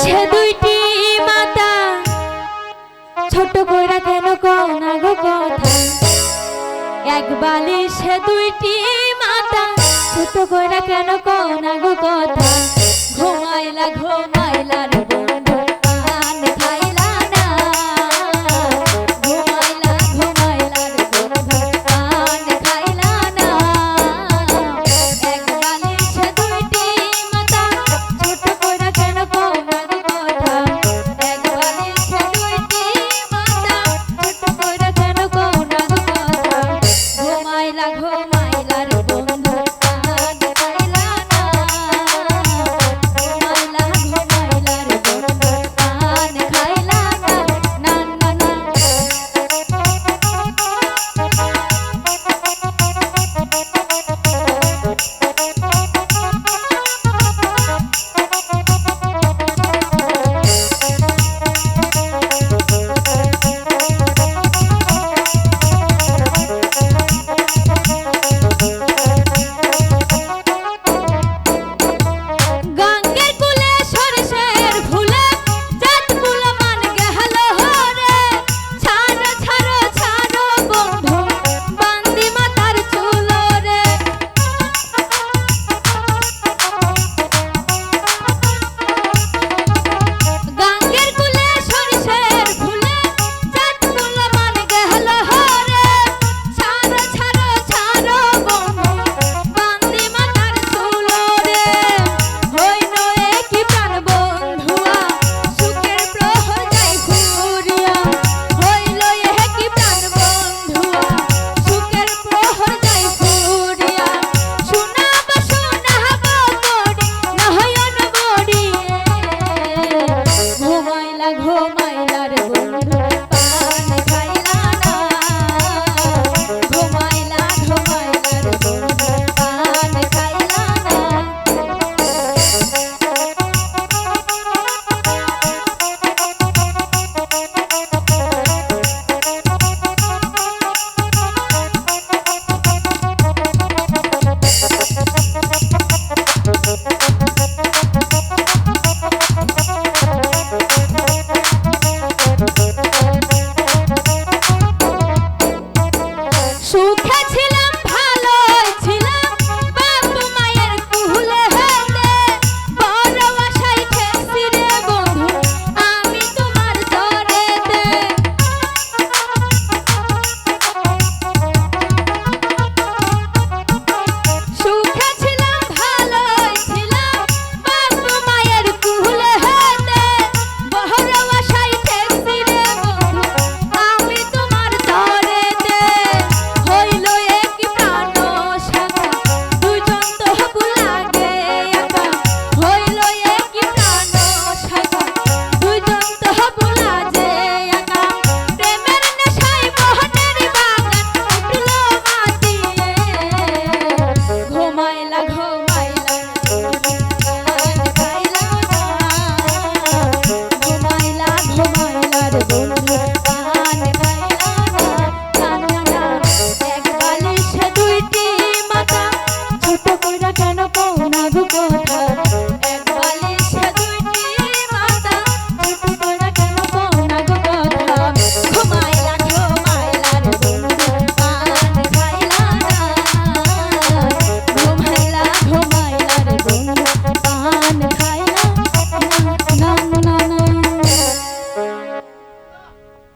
সে দুইটি মাতা। ছোট কইরা কেন কনা গো কথা? এক বালিশে দুইটি মাতা। ছোট কইরা কেন কনা গো কথা? ঘুমাইলা ঘুমাইলা লাঘো ঘুম